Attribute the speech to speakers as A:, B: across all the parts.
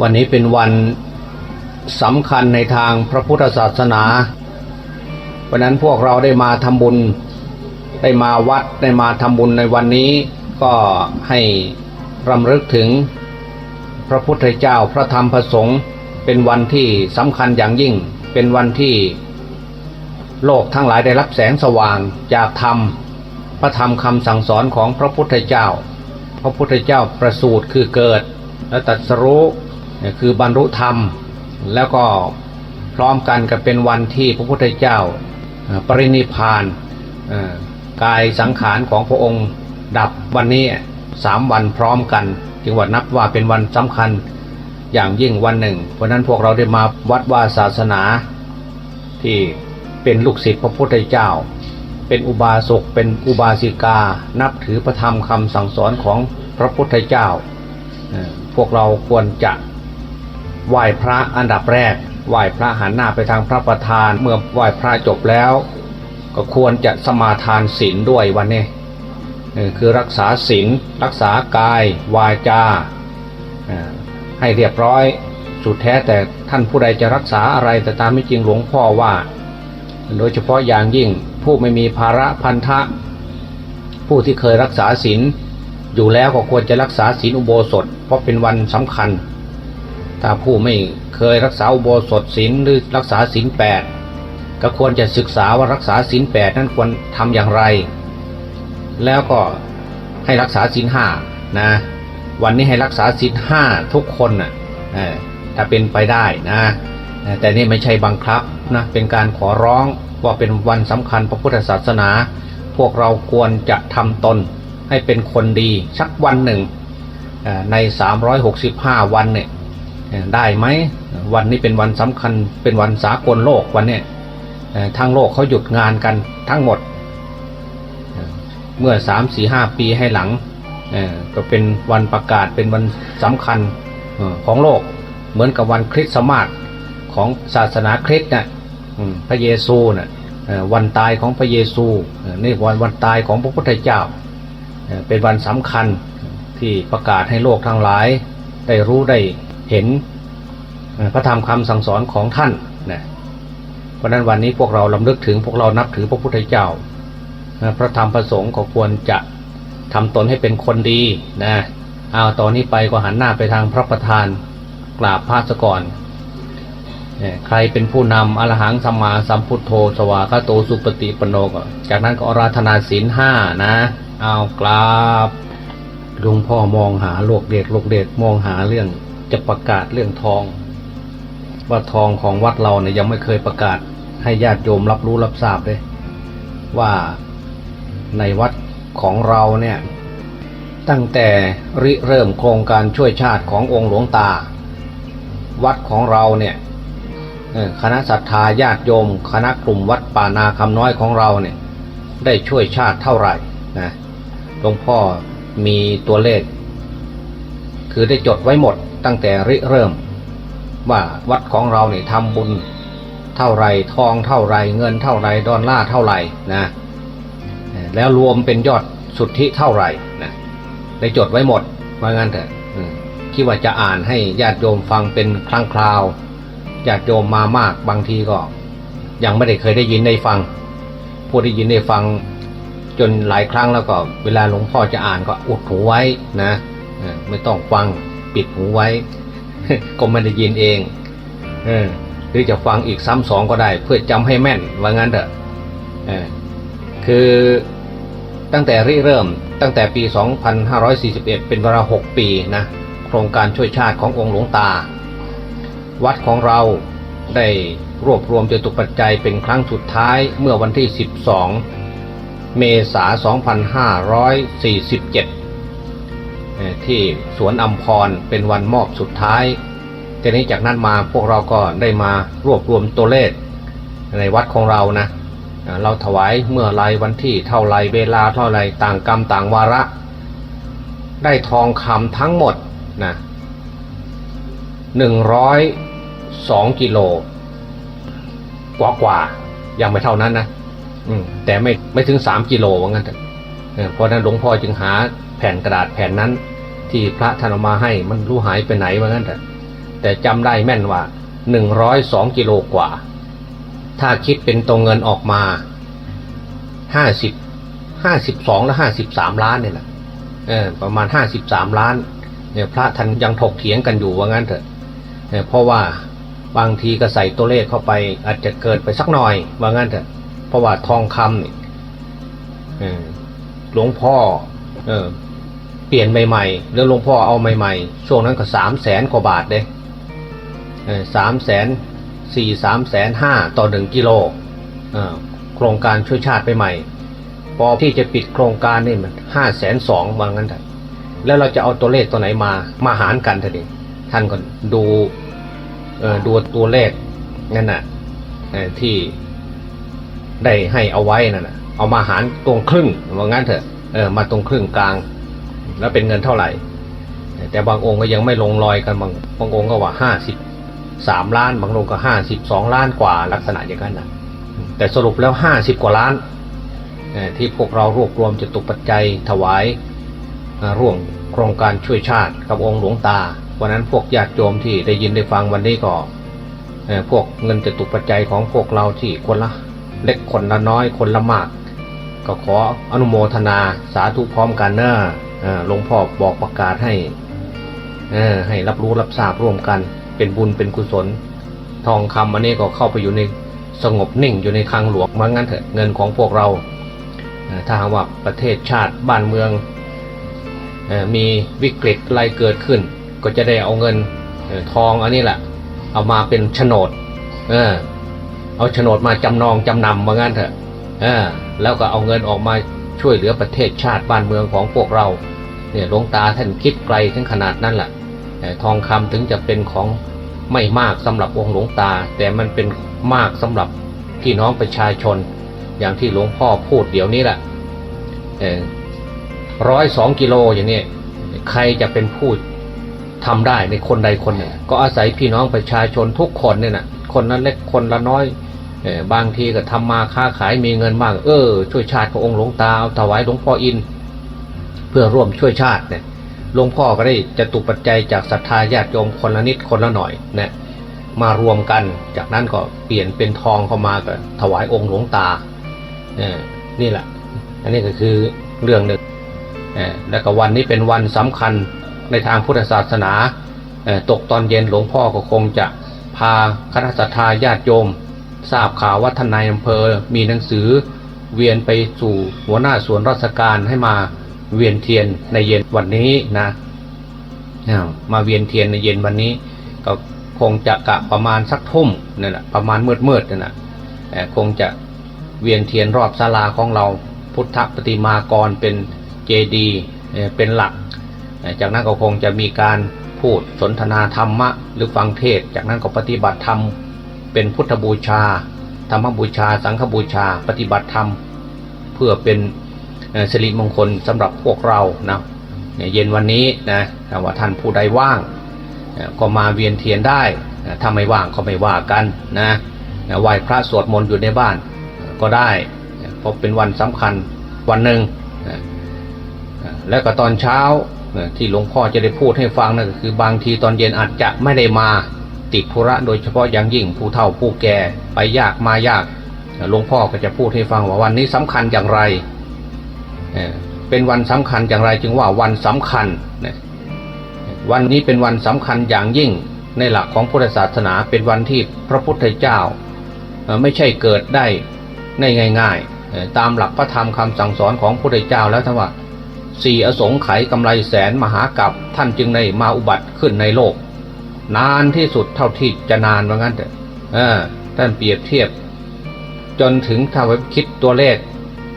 A: วันนี้เป็นวันสำคัญในทางพระพุทธศาสนาเพราะนั้นพวกเราได้มาทำบุญ ได้มาวัดได้มาทำบุญในวันนี้ ก็ให้รำลึกถึงพระพุทธเจ้าพระธรรมพระสงฆ์เป็นวันที่สำคัญอย่างยิ่ง เป็นวันที่โลกทั้งหลายได้รับแสงสว่างจากธรรม พระธรรมคำสั่งสอนของพระพุทธเจ้า พระพุทธเจ้าประสูติคือเกิด และตรัสรู้ คือบรรลุธรรม แล้วก็พร้อมกันกับเป็นวันที่พระพุทธเจ้าปรินิพานกายสังขารของพระองค์ดับวันนี้สามวันพร้อมกัน จึงว่านับว่าเป็นวันสำคัญอย่างยิ่งวันหนึ่ง เพราะนั้นพวกเราได้มาวัดว่าศาสนา ที่เป็นลูกศิษย์พระพุทธเจ้า เป็นอุบาสกเป็นอุบาสิกา นับถือพระธรรมคำสั่งสอนของพระพุทธเจ้า พวกเราควรจะ ไหว้พระอันดับแรก ไหว้พระหันหน้าไปทางพระประธาน เมื่อไหว้พระจบแล้ว ก็ควรจะสมาทานศีลด้วยวันนี้คือรักษาศีลรักษากายวาจาให้เรียบร้อยสุดแท้แต่ท่านผู้ใดจะรักษาอะไรแต่ตามไม่จริงหลวงพ่อว่า โดยเฉพาะอย่างยิ่งผู้ไม่มีภาระพันธะ ผู้ที่เคยรักษาศีลอยู่แล้วก็ควรจะรักษาศีลอุโบสถ เพราะเป็นวันสำคัญ ถ้าผู้ไม่เคยรักษาอุโบสถศีลหรือรักษาศีลแปดก็ควรจะศึกษาว่ารักษาศีลแปดนั้นควรทำอย่างไร แล้วก็ให้รักษาศีลห้านะวันนี้ให้รักษาศีลห้าทุกคนนะเออถ้าเป็นไปได้นะแต่นี่ไม่ใช่บังคับนะเป็นการขอร้องว่าเป็นวันสำคัญพระพุทธศาสนา พวกเราควรจะทำตนให้เป็นคนดีสักวันหนึ่งเอ่อใน 365 วันเนี่ย ได้ไหมวันนี้เป็นวันสำคัญเป็นวันสากลโลกวันนี้ทั้งโลกเขาหยุดงานกันทั้งหมดเอ่อเมื่อ3 4 5ปีให้หลังก็เป็นวันประกาศเป็นวันสำคัญของโลก เหมือนกับวันคริสต์มาสของศาสนาคริสต์นะพระเยซูนะ่ะวันตายของพระเยซูนี่วันวันตายของพระพุทธเจ้าเอ่อเป็นวันสำคัญที่ประกาศให้โลกทั้งหลายได้รู้ได้ เห็นพระธรรมคำสั่งสอนของท่านนะเพราะนั้นวันนี้พวกเราลำลึกถึงพวกเรานับถือพระพุทธเจ้า พระธรรมพระสงฆ์ก็ควรจะทำตนให้เป็นคนดีนะเอาตอนนี้ไปก็หันหน้าไปทางพระประธานกราบพระสก่อนใครเป็นผู้นำอรหังสัมมาสัมพุทโธ สวากาโตสุปฏิปโนกจากนั้นก็อาราธนาศีลห้านะ เอากราบหลวงพ่อมองหาโลกเดชโลกเดชมองหาเรื่อง จะประกาศเรื่องทอง ว่าทองของวัดเราเนี่ยยังไม่เคยประกาศ ให้ญาติโยมรับรู้รับทราบเลย ว่าในวัดของเราเนี่ยตั้งแต่ริเริ่มโครงการช่วยชาติขององค์หลวงตา วัดของเราเนี่ยคณะศรัทธาญาติโยม คณะกลุ่มวัดป่านาคำน้อยของเราเนี่ยได้ช่วยชาติเท่าไหร่นะหลวงพ่อมีตัวเลข คือได้จดไว้หมด ตั้งแต่ริเริ่ม ว่าวัดของเราเนี่ยทำบุญเท่าไรทองเท่าไรเงินเท่าไรดอลลาร์เท่าไรนะแล้วรวมเป็นยอดสุทธิเท่าไรนะได้จดไว้หมดว่างั้นเถอะคิดว่าจะอ่านให้ญาติโยมฟังเป็นครั้งคราวญาติโยมมามากบางทีก็ ยังไม่ได้เคยได้ยินได้ฟังผู้ได้ยินได้ฟังจนหลายครั้งแล้วก็ เวลาหลวงพ่อจะอ่านก็อุดหูไว้นะไม่ต้องฟัง ปิดหูไว้ ก็ไม่ได้ยินเองเออหรือจะฟังอีกซ้ำสองก็ได้ เพื่อจำให้แม่นว่างั้นเถอะคือตั้งแต่ริเริ่มตั้งแต่ปี 2541 เป็นเวลา 6 ปีนะโครงการช่วยชาติขององค์หลวงตา วัดของเราได้รวบรวมจตุปัจจัยเป็นครั้งสุดท้ายเมื่อวันที่ 12 เมษายน 2547 ที่สวนอัมพรเป็นวันมอบสุดท้ายทีนี้จากนั้นมาพวกเราก็ได้มารวบรวมตัวเลขในวัดของเรานะเราถวายเมื่อไรวันที่เท่าไรเวลาเท่าไรต่างกรรมต่างวาระ ได้ทองคำทั้งหมดนะหนึ่งร้อยสองกิโลกว่ากว่ายังไม่เท่านั้นนะแต่ไม่ไม่ถึงสามกิโลว่างั้น เถอเออเพราะนั้นหลวงพ่อจึงหาแผ่นกระดาษแผ่นนั้น ที่พระท่านเอามาให้มันรู้หายไปไหนว่างั้นเถอะแต่จำได้แม่นว่าหนึ่งร้อยสองกิโลกว่า ถ้าคิดเป็นตัวเงินออกมาห้าสิบห้าสิบสองและห้าสิบสามล้านเนี่ยแหละประมาณห้าสิบสามล้านเนี่ยพระท่านยังถกเถียงกันอยู่ว่างั้นเถอะเพราะว่าบางทีก็ใส่ตัวเลขเข้าไป อาจจะเกินไปสักหน่อยว่างั้นเถอะเพราะว่าทองคำเนี่เออ หลวงพ่อ เออ เปลี่ยนใหม่ๆแล้วหลวงพ่อเอาใหม่ๆช่วงนั้นก็สามแสนกว่าบาทเลยสามแสนสี่สามแสนห้าต่อหนึ่งกิโลเออโครงการช่วยชาติไปใหม่ พอที่จะปิดโครงการนี่มันห้าแสนสองว่างั้นเถอะแล้วเราจะเอาตัวเลขตัวไหนมามาหารกันเถอะดิท่านก็ดูเออดูตัวเลขนั่นน่ะเอ่อที่ได้ให้เอาไว้นั่นน่ะ เอามาหารตรงครึ่งว่างั้นเถอะเออมาตรงครึ่งกลาง แล้วเป็นเงินเท่าไหร่ แต่บางองค์ก็ยังไม่ลงรอยกันบางบางองค์ก็ว่าห้าสิบสามล้าน บางองค์ก็ห้าสิบสองล้านกว่าลักษณะอย่างนั้นนะแต่สรุปแล้วห้าสิบกว่าล้านเอ่อที่พวกเรารวบรวมจตุปัจจัยถวายร่วมโครงการช่วยชาติกับองค์หลวงตาวันนั้นพวกญาติโยมที่ได้ยินได้ฟังวันนี้ก็เอ่อพวกเงินจตุปัจจัยของพวกเราที่คนละเล็กคนละน้อยคนละมาก ก็ขออนุโมทนาสาธุพร้อมกันเนอะหลวงพ่อบอกประกาศให้ให้รับรู้รับทราบร่วมกัน เป็นบุญเป็นกุศล ทองคำอันนี้ก็เข้าไปอยู่ในสงบนิ่งอยู่ในคลังหลวงว่างั้นเถอะเงินของพวกเราถ้าหากว่าประเทศชาติบ้านเมืองมีวิกฤตอะไรเกิดขึ้น ก็จะได้เอาเงินทองอันนี้แหละเอามาเป็นโฉนด เออเอาโฉนดมาจำนองจำนำว่างั้นเถอะ แล้วก็เอาเงินออกมาช่วยเหลือประเทศชาติบ้านเมืองของพวกเรา เนี่ยหลวงตาท่านคิดไกลถึงขนาดนั้นแหละทองคำถึงจะเป็นของไม่มากสำหรับองค์หลวงตา แต่มันเป็นมากสำหรับพี่น้องประชาชน อย่างที่หลวงพ่อพูดเดี๋ยวนี้แหละร้อยสองกิโลอย่างนี้ใครจะเป็นผู้ทำได้ในคนใดคนหนึ่งก็อาศัยพี่น้องประชาชนทุกคนเนี่ยนะคนนั้นเล็กคนละน้อย บางทีก็ทำมาค้าขายมีเงินมาก เออ ช่วยชาติขององค์หลวงตาถวายหลวงพ่ออิน เพื่อร่วมช่วยชาติเนี่ยหลวงพ่อก็ได้จะตุปัจจัยจากศรัทธาญาติโยมคนละนิดคนละหน่อยเนี่ยมารวมกันจากนั้นก็เปลี่ยนเป็นทองเข้ามาก็ถวายองค์หลวงตาเออนี่แหละ อันนี้ก็คือเรื่องหนึ่งแล้วก็วันนี้เป็นวันสำคัญในทางพุทธศาสนาตกตอนเย็นหลวงพ่อก็คงจะพาคณะศรัทธาญาติโยม ทราบข่าวว่าท่านนายอำเภอมีหนังสือ เวียนไปสู่หัวหน้าส่วนราชการให้มาเวียนเทียนในเย็นวันนี้นะมาเวียนเทียนในเย็นวันนี้ ก็คงจะกะประมาณสักทุ่มนั่นแหละประมาณมืดมืดๆนั่นแหละแต่คงจะเวียนเทียนรอบศาลาของเราพุทธปฏิมากรเป็นเจดีเป็นหลัก จากนั้นก็คงจะมีการพูดสนทนาธรรมะ หรือฟังเทศ จากนั้นก็ปฏิบัติธรรม เป็นพุทธบูชา ธรรมบูชา สังฆบูชา ปฏิบัติธรรม เพื่อเป็นสิริมงคลสำหรับพวกเรานะเย็นวันนี้นะว่าท่านผู้ใดว่าง ก็มาเวียนเทียนได้ถ้าไม่ว่างก็ไม่ว่ากันนะไหว้พระสวดมนต์อยู่ในบ้านก็ได้เพราะเป็นวันสำคัญวันหนึ่งแล้วก็ตอนเช้าที่หลวงพ่อจะได้พูดให้ฟังนั่นก็คือบางทีตอนเย็นอาจจะไม่ได้มา ติดธุระโดยเฉพาะอย่างยิ่งผู้เฒ่าผู้แก่ไปยากมายากหลวงพ่อก็จะพูดให้ฟังว่าวันนี้สำคัญอย่างไร เป็นวันสำคัญอย่างไรจึงว่าวันสำคัญ วันนี้เป็นวันสำคัญอย่างยิ่งในหลักของพุทธศาสนาเป็นวันที่พระพุทธเจ้า ไม่ใช่เกิดได้ในง่ายๆ ตามหลักพระธรรมคำสั่งสอนของพระพุทธเจ้าแล้วทั้งว่าสี่อสงไขยกำไรแสนมหากับท่านจึงได้มาอุบัติขึ้นในโลก นานที่สุดเท่าที่จะนานว่างั้นเถอะท่านเปรียบเทียบ จนถึงถ้าไว้คิดตัวเลข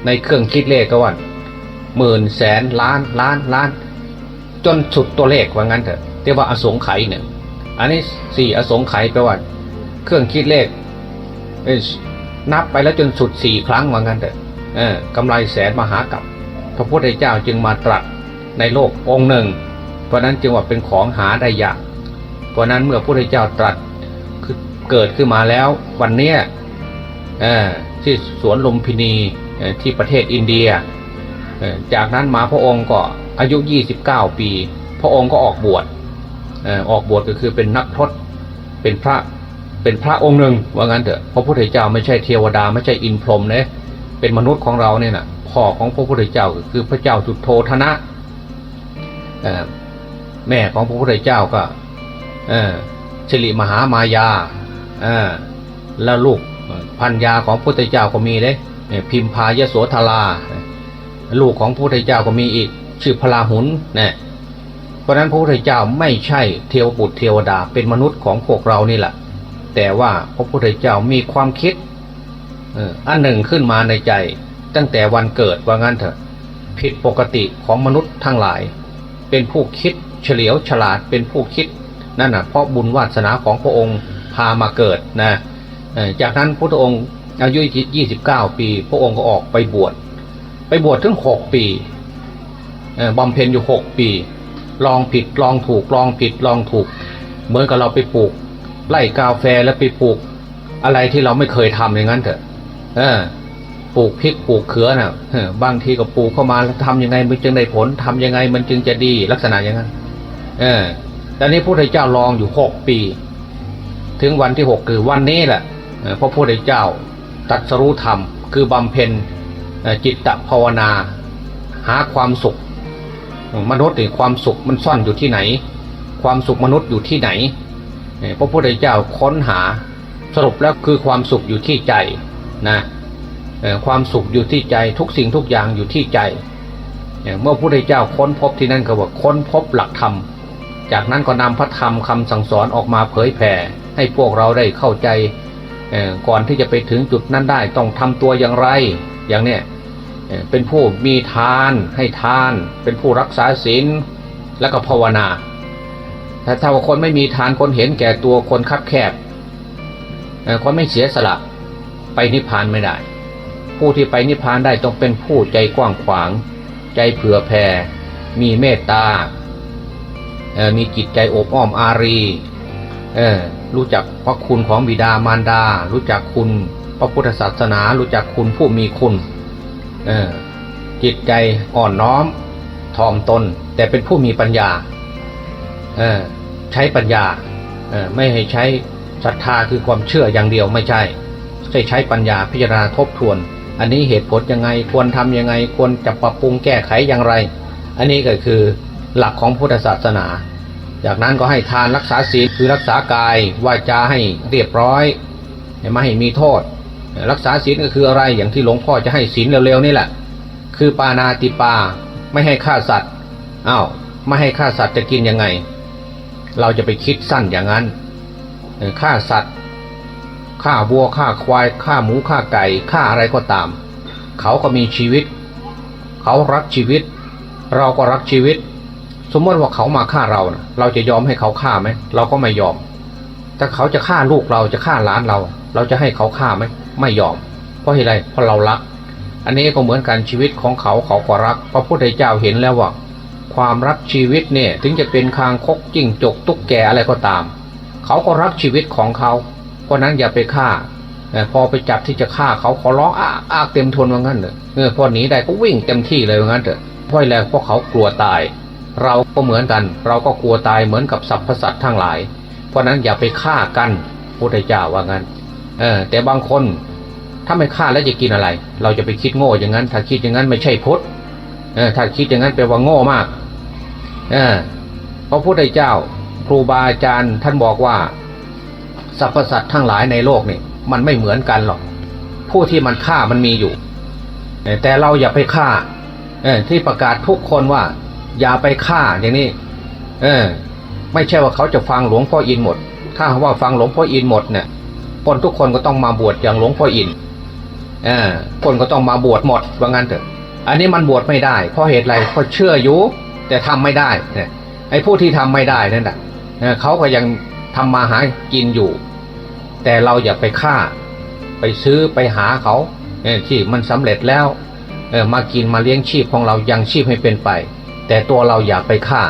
A: ในเครื่องคิดเลขก็ว่าหมื่นแสนล้านล้านล้าน จนสุดตัวเลขว่างั้นเถอะเรียกว่าอสงไขยเนี่ยอันนี้สี่อสงไขยแปลว่าเครื่องคิดเลขนับไปแล้วจนสุดสี่ครั้งว่างั้นเถอะกำไรแสนมหากับพระพุทธเจ้าจึงมาตรัสในโลกองค์หนึ่ง เพราะนั้นจึงว่าเป็นของหาได้ยาก ราะนั้นเมื่อพระพุทธเจ้าตรัสเกิดขึ้นมาแล้ววันเนี้ยที่สวนลุมพินีที่ประเทศอินเดีย จากนั้นมาพระองค์ก็อายุ 29 ปี พระองค์ก็ออกบวชออกบวชก็คือเป็นนักพรตเป็นพระเป็นพระองค์หนึ่งว่างั้นเถอะพระพุทธเจ้าไม่ใช่เทวดาไม่ใช่อินพรหมนะเป็นมนุษย์ของเราเนี่ยนะพ่อของพระพุทธเจ้าก็คือพระเจ้าสุโธธนะแม่ของพระพุทธเจ้าก็ สิริมหามายาเอ่อแล้วลูกพันยาของพระพุทธเจ้าก็มีเด้เอ่อพิมพายโสธรา ลูกของพระพุทธเจ้าก็มีอีก ชื่อพลาหุนเนี่ยเพราะนั้นพระพุทธเจ้าไม่ใช่เทวบุตรเทวดาเป็นมนุษย์ของพวกเรานี่แหละแต่ว่าพระพุทธเจ้ามีความคิดอันหนึ่งขึ้นมาในใจ ตั้งแต่วันเกิดว่างั้นเถอะ ผิดปกติของมนุษย์ทั้งหลาย เป็นผู้คิดเฉลียวฉลาดเป็นผู้คิด นั่นน่ะเพราะบุญวาสนาของพระองค์พามาเกิดนะจากนั้นพระองค์อายุ29ปี พระองค์ก็ออกไปบวชไปบวชถึงหกปีบำเพ็ญอยู่หกปี ลองผิดลองถูกลองผิดลองถูก เหมือนกับเราไปปลูกไร่กาแฟแล้วไปปลูก อะไรที่เราไม่เคยทำอย่างนั้นเถอะเออปลูกพริกปลูกเขือน่ะเออบางทีก็ปลูกเข้ามาแล้วทำยังไงมันจึงได้ผลทำยังไงมันจึงจะดีลักษณะอย่างนั้น เออ ต่นี้พระพุทธเจ้าลองอยู่หกปี ถึงวันที่หกคือวันนี้แหละเอ่อพระพุทธเจ้าตัดสรู้ธรรม คือบำเพ็ญจิตตภาวนา หาความสุข มนุษย์นี่ความสุขมันซ่อนอยู่ที่ไหน ความสุขมนุษย์อยู่ที่ไหนเอ่อพระพุทธเจ้าค้นหาสรุปแล้วคือความสุขอยู่ที่ใจนะความสุขอยู่ที่ใจทุกสิ่งทุกอย่างอยู่ที่ใจเอ่อเมื่อพระพุทธเจ้าค้นพบที่นั่นก็ว่าค้นพบหลักธรรม จากนั้นก็นำพระธรรมคำสั่งสอนออกมาเผยแผ่ ให้พวกเราได้เข้าใจก่อนที่จะไปถึงจุดนั้นได้ต้องทำตัวอย่างไร อย่างเนี้ยเป็นผู้มีทานให้ทาน เป็นผู้รักษาศีลแล้วก็ภาวนาแต่ถ้าว่าคนไม่มีทานคนเห็นแก่ตัวคนคับแคบคนไม่เสียสละไปนิพพานไม่ได้ ผู้ที่ไปนิพพานได้ต้องเป็นผู้ใจกว้างขวาง ใจเผื่อแผ่ มีเมตตา มีจิตใจอบอ้อมอารีรู้จักพระคุณของบิดามารดา รู้จักคุณพระพุทธศาสนา รู้จักคุณผู้มีคุณจิตใจอ่อนน้อมถ่อมตน แต่เป็นผู้มีปัญญาใช้ปัญญาไม่ให้ใช้ศรัทธาคือความเชื่ออย่างเดียวไม่ใช่ใช้ใช้ปัญญาพิจารณาทบทวน อันนี้เหตุผลยังไงควรทำยังไงควรจะปรับปรุงแก้ไขอย่างไร อันนี้ก็คือ หลักของพุทธศาสนา จากนั้นก็ให้ทานรักษาศีลคือรักษากายวาจาให้เรียบร้อยไม่ให้มีโทษ รักษาศีลก็คืออะไรอย่างที่หลวงพ่อจะให้ศีลเร็วๆนี่แหละ คือปานาติปาไม่ให้ฆ่าสัตว์อ้าวไม่ให้ฆ่าสัตว์จะกินยังไง เราจะไปคิดสั้นอย่างนั้นฆ่าสัตว์ฆ่าวัวฆ่าควายฆ่าหมูฆ่าไก่ฆ่าอะไรก็ตาม เขาก็มีชีวิต เขารักชีวิต เราก็รักชีวิต สมมติว่าเขามาฆ่าเรานะเราจะยอมให้เขาฆ่าไหมเราก็ไม่ยอม ถ้าเขาจะฆ่าลูกเราจะฆ่าหลานเรา เราจะให้เขาฆ่าไหมไม่ยอม เพราะเหตุไรเพราะเรารัก อันนี้ก็เหมือนกันชีวิตของเขาเขาก็รัก พระพุทธเจ้าเห็นแล้วว่า ความรักชีวิตเนี่ยถึงจะเป็นคางคกจิ้งจกตุ๊กแกอะไรก็ตาม เขาก็รักชีวิตของเขา เพราะนั้นอย่าไปฆ่าแต่พอไปจับที่จะฆ่าเขาขอร้องอ้าอ้าเต็มทนว่างั้นเถอะเออพอหนีได้ก็วิ่งเต็มที่เลยว่างั้นเถอะเพราะอะไรเพราะเขากลัวตาย เราก็เหมือนกัน เราก็กลัวตายเหมือนกับสรรพสัตว์ทั้งหลาย เพราะนั้นอย่าไปฆ่ากันพุทธเจ้าว่างั้น เออ แต่บางคนถ้าไม่ฆ่าแล้วจะกินอะไร เราจะไปคิดโง่อย่างนั้น ถ้าคิดอย่างนั้นไม่ใช่พุทธเออถ้าคิดอย่างนั้นแปลว่าโง่มาก เออพระพุทธเจ้าครูบาอาจารย์ท่านบอกว่าสรรพสัตว์ทั้งหลายในโลกนี่มันไม่เหมือนกันหรอก ผู้ที่มันฆ่ามันมีอยู่ แต่เราอย่าไปฆ่าที่ประกาศทุกคนว่า อย่าไปฆ่าอย่างนี้ เออ ไม่ใช่ว่าเขาจะฟังหลวงพ่ออินหมด ถ้าว่าฟังหลวงพ่ออินหมดเนี่ยคนทุกคนก็ต้องมาบวชอย่างหลวงพ่ออินเออคนก็ต้องมาบวชหมดว่างั้นเถอะ อันนี้มันบวชไม่ได้ เพราะเหตุไรเพราะเชื่ออยู่แต่ทำไม่ได้เนี่ยไอ้ผู้ที่ทำไม่ได้นั่นแหละเขาก็ยังทำมาหากินอยู่ แต่เราอย่าไปฆ่า ไปซื้อไปหาเขาเที่มันสำเร็จแล้วเออมากินมาเลี้ยงชีพของเรายังชีพให้เป็นไป แต่ตัวเราอย่าไปฆ่า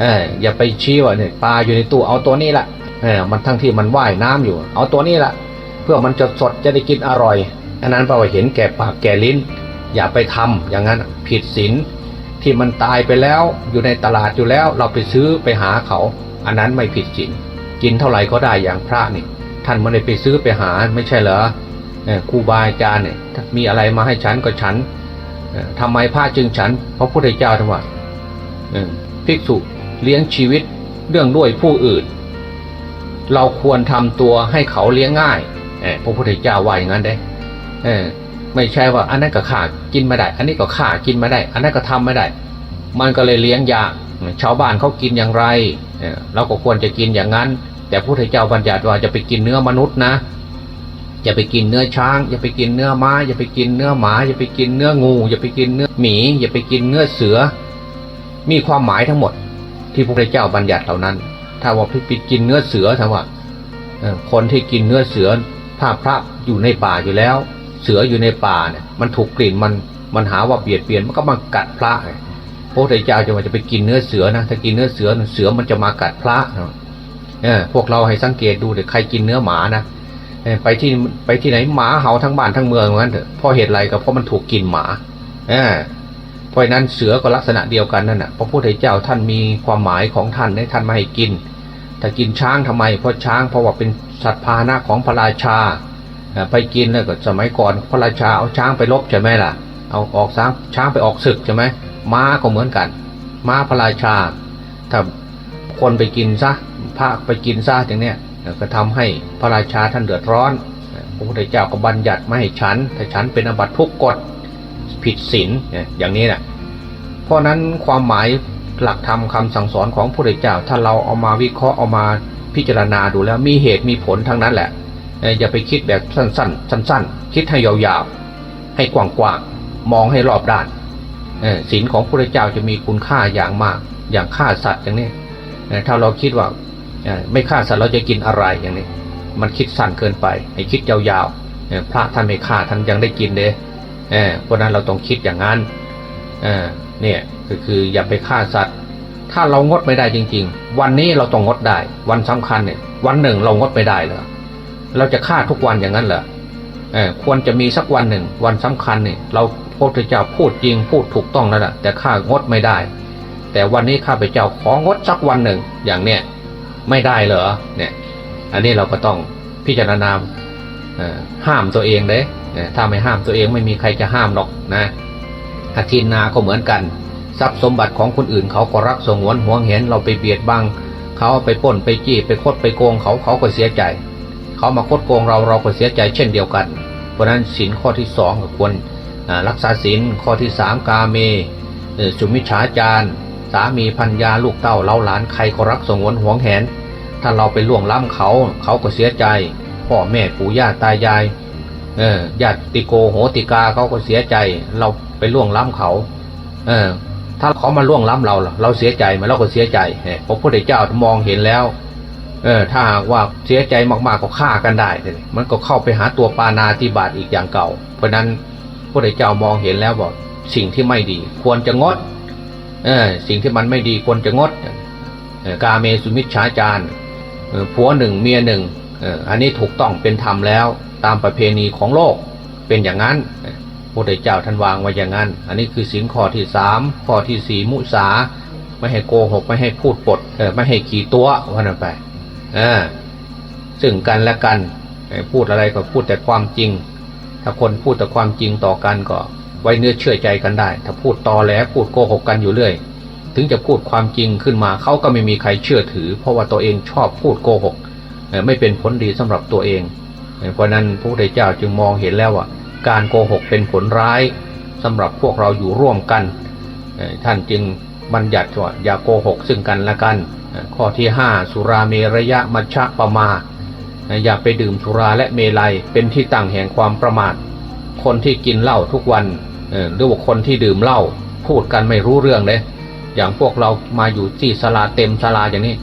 A: เอออย่าไปชี้ว่าเนี่ยปลาอยู่ในตู้เอาตัวนี้ละเออมันทั้งที่มันว่ายน้ำอยู่ เอาตัวนี้ละเพื่อมันจะสดจะได้กินอร่อยอันนั้นแปลว่าเห็นแก่ปากแก่ลิ้น อย่าไปทำอย่างนั้นผิดศีลที่มันตายไปแล้วอยู่ในตลาดอยู่แล้ว เราไปซื้อไปหาเขา อันนั้นไม่ผิดศีลกินเท่าไหร่ก็ได้อย่างพระนี่ ท่านไม่ได้ไปซื้อไปหาไม่ใช่เหรอครูบาอาจารย์เนี่ยมีอะไรมาให้ฉันก็ฉัน ทำไมพระจึงฉันเพราะพุทธเจ้าท่านว่าภิกษุเลี้ยงชีวิตเรื่องด้วยผู้อื่น เราควรทำตัวให้เขาเลี้ยงง่ายเอ่อพระพุทธเจ้าว่าอย่างนั้นเด้ไม่ใช่ว่าอันนั้นก็ข่ากินไม่ได้ อันนี้ก็ข่ากินไม่ได้ อันนั้นก็ทำไม่ได้ มันก็เลยเลี้ยงยากชาวบ้านเขากินอย่างไรเอ่อเราก็ควรจะกินอย่างนั้น แต่พระพุทธเจ้าบัญญัติว่าจะไปกินเนื้อมนุษย์นะ อย่าไปกินเนื้อช้าง อย่าไปกินเนื้อม้า อย่าไปกินเนื้อหมา อย่าไปกินเนื้องู อย่าไปกินเนื้อหมี อย่าไปกินเนื้อเสือ มีความหมายทั้งหมด ที่พระพุทธเจ้าบัญญัติเหล่านั้น ถ้าว่าไปกินเนื้อเสือถ้าว่าเอ่อคนที่กินเนื้อเสือถ้าพระอยู่ในป่าอยู่แล้ว เสืออยู่ในป่าเนี่ยมันถูกกลิ่นมันมันหาว่าเบียดเบียนมันก็มากัดพระไงพระพุทธเจ้าจะว่าจะไปกินเนื้อเสือนะถ้ากินเนื้อเสือเสือมันจะมากัดพระนะเออพวกเราให้สังเกตดูเดี๋ยวใครกินเนื้อหมานะ ไปที่ไปที่ไหนหมาเห่าทั้งบ้านทั้งเมืองเหมือนกันเถอะเพราะเหตุอะไรก็เพราะมันถูกกินหมาเออเพราะนั้นเสือก็ลักษณะเดียวกันนั่นน่ะพระพุทธเจ้าท่านมีความหมายของท่านให้ท่านไม่ให้กินถ้ากินช้างทำไม เพราะช้างเพราะว่าเป็นสัตว์พาหนะของพระราชาไปกินแล้วก็สมัยก่อนพระราชาเอาช้างไปรบใช่ไหมล่ะ เอาออกช้างช้างไปออกศึกใช่ไหมม้าก็เหมือนกัน ม้าพระราชาถ้าคนไปกินซะพระไปกินซะอย่างเนี้ย ก็ทำให้พระราชาท่านเดือดร้อน พระพุทธเจ้าก็บัญญัติไม่ให้ฉัน ถ้าฉันเป็นอบัติทุกกฎผิดศีลอย่างนี้นะเพราะนั้นความหมายหลักธรรมคำสั่งสอนของพระพุทธเจ้า ถ้าเราเอามาวิเคราะห์เอามาพิจารณาดูแล้วมีเหตุมีผลทั้งนั้นแหละอย่าไปคิดแบบสั้นๆ สั้น ๆ คิดให้ยาวๆ ให้กว้างๆ มองให้รอบด้านศีลของพระพุทธเจ้าจะมีคุณค่าอย่างมาก อย่างฆ่าสัตว์อย่างนี้ถ้าเราคิดว่า ไม่ฆ่าสัตว์เราจะกินอะไรอย่างนี้ มันคิดสั้นเกินไปให้คิดยาวๆพระท่านไม่ฆ่าท่านยังได้กินเลยเพราะนั้นเราต้องคิดอย่างนั้นเนี่ยก็คืออย่าไปฆ่าสัตว์ ถ้าเรางดไม่ได้จริง ๆ วันนี้เราต้องงดได้ วันสำคัญเนี่ย วันหนึ่งเรางดไม่ได้เหรอเราจะฆ่าทุกวันอย่างนั้นเหรอควรจะมีสักวันหนึ่ง วันสำคัญเนี่ยเราพระพุทธเจ้าพูดจริงพูดถูกต้องแล้วแหละแต่ข้างดไม่ได้ แต่วันนี้ข้าพเจ้าของดสักวันหนึ่งอย่างเนี้ย ไม่ได้เหรอเนี่ยอันนี้เราก็ต้องพิจารณาห้ามตัวเองเด้เออถ้าไม่ห้ามตัวเองไม่มีใครจะห้ามหรอกนะอาทินนาก็เหมือนกัน ทรัพย์สมบัติของคนอื่นเขาก็รักสงวนห่วงเห็นเราไปเบียดบังเขาไปป้นไปจี้ไปคดไปโกงเขาเขาก็เสียใจเขามาคดโกงเราเราก็เสียใจเช่นเดียวกัน เพราะฉะนั้นศีลข้อที่สองควรรักษาศีลข้อที่สามกาเมสุมิชฌาจาร สามีพัญญาลูกเต้าเล้าหลานใครก็รักสงวนห่วงแหน ถ้าเราไปล่วงล้ำเขา เขาก็เสียใจ พ่อแม่ปู่ย่าตายาย เออญาติโกโหติกาเขาก็เสียใจ เราไปล่วงล้ำเขา เออ ถ้าเขามาล่วงล้ำเราเราเสียใจไหมเราก็เสียใจเฮ้ยพระพุทธเจ้ามองเห็นแล้ว เออ ถ้าหากว่าเสียใจมากๆก็ฆ่ากันได้เลยมันก็เข้าไปหาตัวปานาติบาตอีกอย่างเก่า เพราะนั้นพระพุทธเจ้ามองเห็นแล้วบอกสิ่งที่ไม่ดี ควรจะงด สิ่งที่มันไม่ดีควรจะงดกาเมสุมิชฌาจารผัวหนึ่งเมียหนึ่งอันนี้ถูกต้องเป็นธรรมแล้วตามประเพณีของโลกเป็นอย่างนั้นพระพุทธเจ้าท่านวางไว้อย่างนั้น อันนี้คือศีลข้อที่สามข้อที่สี่มุสา ไม่ให้โกหกไม่ให้พูดปดไม่ให้ขี่ตัวว่านั่นไปซึ่งกันและกันพูดอะไรก็พูดแต่ความจริง ถ้าคนพูดแต่ความจริงต่อกันก็ ไว้เนื้อเชื่อใจกันได้ ถ้าพูดตอแหลพูดโกหกกันอยู่เรื่อย ถึงจะพูดความจริงขึ้นมาเขาก็ไม่มีใครเชื่อถือ เพราะว่าตัวเองชอบพูดโกหกไม่เป็นผลดีสำหรับตัวเอง เพราะนั้นพระพุทธเจ้าจึงมองเห็นแล้วว่าการโกหกเป็นผลร้ายสำหรับพวกเราอยู่ร่วมกัน ท่านจึงบัญญัติว่าอย่าโกหกซึ่งกันและกัน ข้อที่ 5 สุราเมระยะมัชฌะปมาอย่าไปดื่มสุราและเมลัยเป็นที่ตั้งแห่งความประมาท คนที่กินเหล้าทุกวัน หรือว่าคนที่ดื่มเหล้าพูดกันไม่รู้เรื่องเลยอย่างพวกเรามาอยู่ที่ศาลาเต็มศาลาอย่างนี้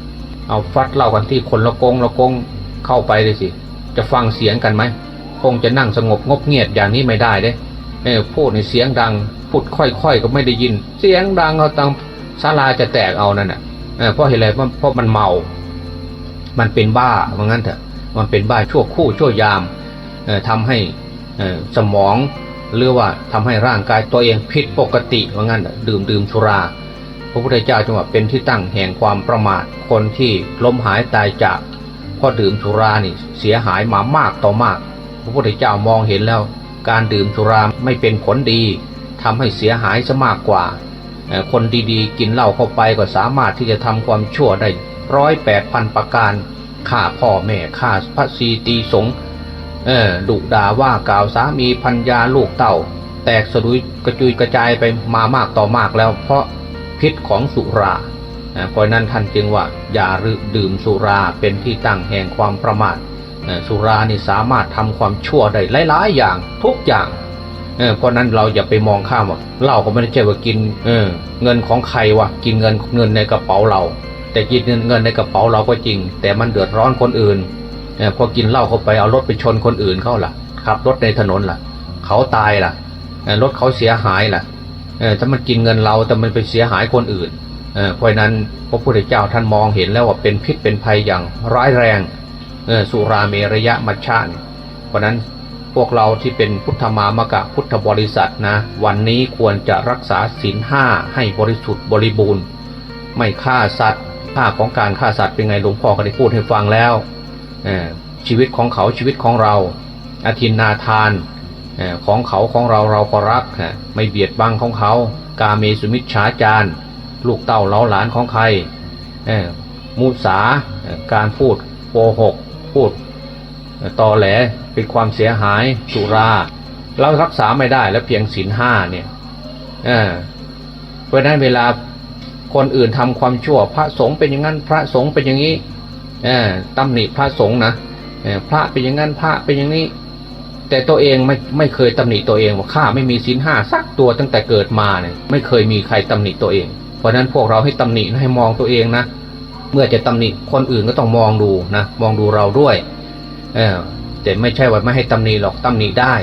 A: เอาฟัดเหล้ากันที่คนละกงละกงเข้าไปเลยสิ จะฟังเสียงกันไหมคงจะนั่งสงบงบเงียบอย่างนี้ไม่ได้เด้เออพูดในเสียงดัง พูดค่อยๆก็ไม่ได้ยิน เสียงดังเอาตังศาลาจะแตกเอานั่นน่ะเออเพราะเหตุอะไรเพราะมันเมา มันเป็นบ้าว่างั้นเถอะ มันเป็นบ้าชั่วคู่ชั่วยามเอ่อทำให้เอ่อสมอง หรือว่าทำให้ร่างกายตัวเองผิดปกติว่างั้นดื่มดื่มสุรา พระพุทธเจ้าจึงว่าเป็นที่ตั้งแห่งความประมาทคนที่ล้มหายตายจากพราะดื่มสุรานี่เสียหายมามากต่อมาก พระพุทธเจ้ามองเห็นแล้ว การดื่มสุราไม่เป็นผลดีทำให้เสียหายซะมากกว่า คนดีๆ กินเหล้าเข้าไปก็สามารถที่จะทำความชั่วได้ร้อยแปดพันประการฆ่าพ่อแม่ฆ่าพระสีตีสงฆ์ เออดุด่าว่ากล่าวสามีพัญญาลูกเต่า แตกสะดุยกระจุยกระจายไปมามากต่อมากแล้ว เพราะพิษของสุราเพราะนั้นท่านจึงว่า อย่าดื่มสุราเป็นที่ตั้งแห่งความประมาทสุรานี่สามารถทำความชั่วได้หลาย ๆ อย่างทุกอย่างเเพราะนั้นเราอย่าไปมองข้ามว่าเหล้าก็ไม่ได้เจว่ากินเเงินของใครวะกินเงินเงินในกระเป๋าเรา แต่กินเงินเงินในกระเป๋าเราก็จริง แต่มันเดือดร้อนคนอื่น พอกินเหล้าเข้าไปเอารถไปชนคนอื่นเข้าล่ะขับรถในถนนล่ะ เขาตายล่ะรถเขาเสียหายล่ะถ้ามันกินเงินเราแต่มันไปเสียหายคนอื่นเพราะนั้นพระพุทธเจ้าท่านมองเห็นแล้วว่าเป็นพิษเป็นภัยอย่างร้ายแรงสุราเมรยะมัชฌะเนี่ยเพราะนั้นพวกเราที่เป็นพุทธมามกะพุทธบริษัทนะ วันนี้ควรจะรักษาศีลห้าให้บริสุทธิ์บริบูรณ์ ไม่ฆ่าสัตว์ค่าของการฆ่าสัตว์เป็นไงหลวงพ่อก็ได้พูดให้ฟังแล้ว ชีวิตของเขาชีวิตของเราอาทินนาทานของเขาของเราเราก็รักไม่เบียดบังของเขา กาเมสุมิชฉาจารลูกเต้าเล้าหลานของใครมุสาการพูดโกหกพูดเอ่อตอแหลเป็นความเสียหายสุรา เรารักษาไม่ได้แล้วเพียงศีลห้าเนี่ยเพราะนั้นเวลาคนอื่นทำความชั่ว พระสงฆ์เป็นอย่างนั้นพระสงฆ์เป็นอย่างนี้ ตำหนิพระสงฆ์นะเออพระเป็นอย่างนั้นพระเป็นอย่างนี้ แต่ตัวเองไม่ไม่เคยตำหนิตัวเองว่าข้าไม่มีศีลห้าสักตัวตั้งแต่เกิดมาเนี่ยไม่เคยมีใครตำหนิตัวเอง เพราะฉะนั้นพวกเราให้ตำหนิให้มองตัวเองนะเมื่อจะตำหนิคนอื่นก็ต้องมองดูนะมองดูเราด้วยเออแต่ไม่ใช่ว่าไม่ให้ตำหนิหรอกตำหนิได้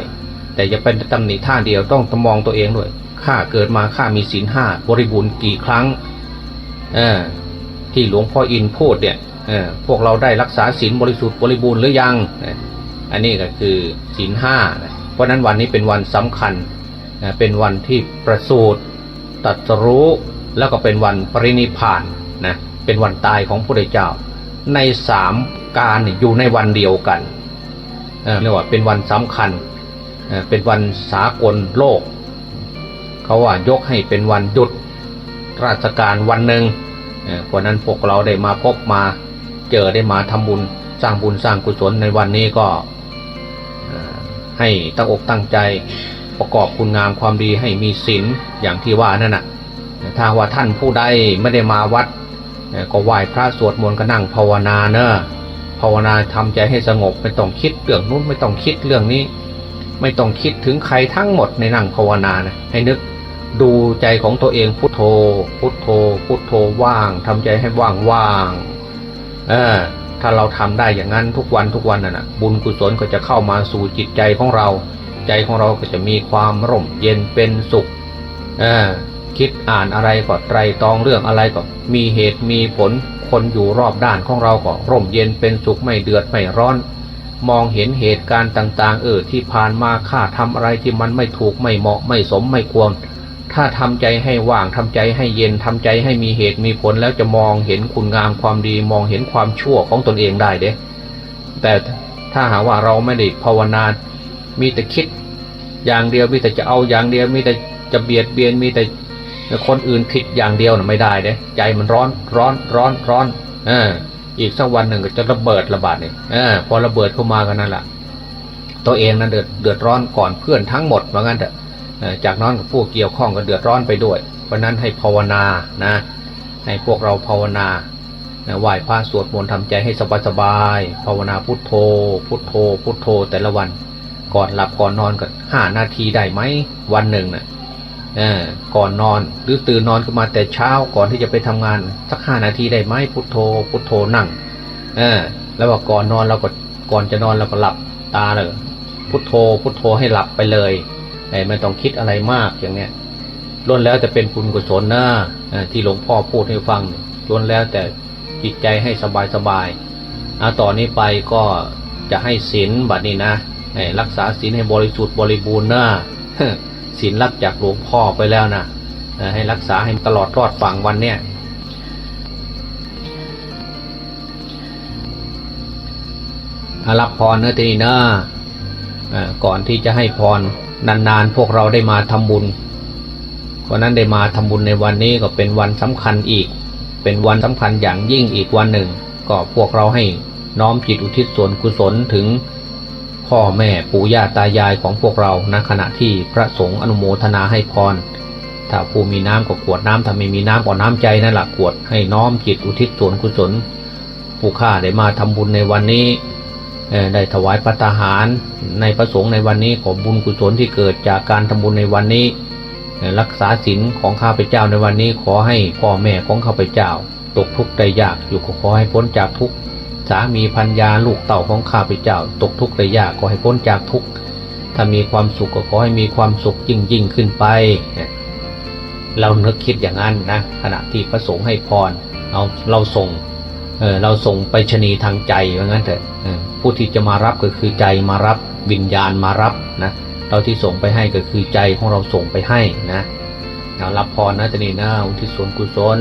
A: แต่อย่าเป็นตำหนิท่าเดียวต้องมองตัวเองด้วยข้าเกิดมาข้ามีศีลห้าบริบูรณ์กี่ครั้งเออที่หลวงพ่ออินพูดเนี่ย พวกเราได้รักษาศีลบริสุทธิ์บริบูรณ์หรือยัง อันนี้ก็คือศีลห้าเพราะนั้นวันนี้เป็นวันสำคัญ เป็นวันที่ประสูติตรัสรู้แล้วก็เป็นวันปรินิพานนะเป็นวันตายของพระพุทธเจ้า ในสามการอยู่ในวันเดียวกันเรียกว่าเป็นวันสำคัญเป็นวันสากลโลก เขาว่ายกให้เป็นวันหยุดราชการวันหนึ่งเพราะนั้นพวกเราได้มาพบมา เจอได้มาทำบุญสร้างบุญสร้างกุศลในวันนี้ก็ให้ตั้งอกตั้งใจประกอบคุณงามความดีให้มีศีลอย่างที่ว่านั่นน่ะถ้าว่าท่านผู้ใดไม่ได้มาวัด ก็ไหว้พระสวดมนต์ก็นั่งภาวนาเนอะภาวนาทำใจให้สงบไม่ต้องคิดเรื่องนู้นไม่ต้องคิดเรื่องนี้ ไม่ต้องคิดถึงใครทั้งหมดในนั่งภาวนานะให้นึกดูใจของตัวเองพุทโธ พุทโธ พุทโธว่างทำใจให้ว่างว่าง เออถ้าเราทำได้อย่างนั้นทุกวันทุกวันน่ะนะบุญกุศลก็จะเข้ามาสู่จิตใจของเรา ใจของเราก็จะมีความร่มเย็นเป็นสุขเออคิดอ่านอะไรก็ไตรตรองเรื่องอะไรก็มีเหตุมีผลคนอยู่รอบด้านของเราก็ร่มเย็นเป็นสุขไม่เดือดไม่ร้อน มองเห็นเหตุการณ์ต่าง ๆ เออที่ผ่านมาข้าทำอะไรที่มันไม่ถูกไม่เหมาะไม่สมไม่ควร ถ้าทำใจให้ว่างทำใจให้เย็นทำใจให้มีเหตุมีผลแล้วจะมองเห็นคุณงามความดี มองเห็นความชั่วของตนเองได้เด้ แต่ถ้าหาว่าเราไม่ได้ภาวนา มีแต่คิด อย่างเดียวมีแต่จะเอาอย่างเดียวมีแต่จะเบียดเบียนมีแต่คนอื่นผิดอย่างเดียวน่ะไม่ได้เด้ใจมันร้อนร้อนร้อนร้อนเอออีกสักวันหนึ่งก็จะระเบิดระบาดเนี่ยเออพอระเบิดเข้ามากันนั่นแหละตัวเองนั้นเดือดเดือดร้อนก่อนเพื่อนทั้งหมดว่างั้นเถอะเอ่อ จากนั้นกับผู้เกี่ยวข้องก็เดือดร้อนไปด้วย เพราะนั้นให้ภาวนานะให้พวกเราภาวนาไหว้พระสวดมนต์ทำใจให้สบายๆภาวนาพุทโธ พุทโธ พุทโธแต่ละวัน ก่อนหลับก่อนนอนก็ห้านาทีได้ไหมวันหนึ่งนะเออก่อนนอนหรือตื่นนอนขึ้นมาแต่เช้าก่อนที่จะไปทำงานสักห้านาทีได้ไหมพุทโธ พุทโธนั่งเออแล้วว่าก่อนนอนเราก็ก่อนจะนอนเราก็หลับตาเลยพุทโธ พุทโธให้หลับไปเลย ไอ้ไม่ต้องคิดอะไรมากอย่างเนี้ยล้วนแล้วแต่เป็นบุญกุศลนะที่หลวงพ่อพูดให้ฟังล้วนแล้วแต่จิตใจให้สบายสบายอาต่อนนี้ไปก็จะให้ศีลบัดนี้นะให้รักษาศีลให้บริสุทธิ์บริบูรณ์นะศีลรับจากหลวงพ่อไปแล้วนะเอ่อให้รักษาให้ตลอดรอดฝั่งวันเนี่ยรับพรเนอะทีนี้นะก่อนที่จะให้พร นานๆพวกเราได้มาทำบุญเพราะนั้นได้มาทำบุญในวันนี้ก็เป็นวันสำคัญอีก เป็นวันสำคัญอย่างยิ่งอีกวันหนึ่ง ก็พวกเราให้น้อมจิตอุทิศส่วนกุศลถึงพ่อแม่ปู่ย่าตายายของพวกเราณขณะที่พระสงฆ์อนุโมทนาให้พรถ้าผู้มีน้ำก็กรวดน้ำถ้าไม่มีน้ำก็น้ำใจนั่นแหละกรวดให้น้อมจิตอุทิศส่วนกุศลผู้ข้าได้มาทำบุญในวันนี้ ได้ถวายปัตตาหารในพระสงฆ์ในวันนี้ขอบุญกุศลที่เกิดจากการทำบุญในวันนี้ รักษาศีลของข้าพเจ้าในวันนี้ขอให้พ่อแม่ของข้าพเจ้า ตกทุกข์ได้ยากอยู่ก็ขอให้พ้นจากทุกข์สามีพัญญาลูกเต่าของข้าพเจ้า ตกทุกข์ได้ยากขอให้พ้นจากทุกข์ถ้ามีความสุขก็ขอให้มีความสุขยิ่งยิ่งขึ้นไปเนี่ยเรานึกคิดอย่างนั้นนะขณะที่พระสงฆ์ให้พรเราเราส่ง เราส่งไปชนีทางใจว่างั้นเถอะผู้ที่จะมารับก็คือใจมารับวิญญาณมารับนะเราที่ส่งไปให้ก็คือใจของเราส่งไปให้นะเอารับพรนะจะนี่นะอุทิศส่วนกุศล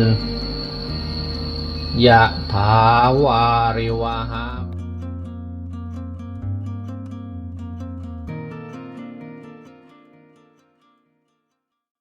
A: ยะถาวาริวหา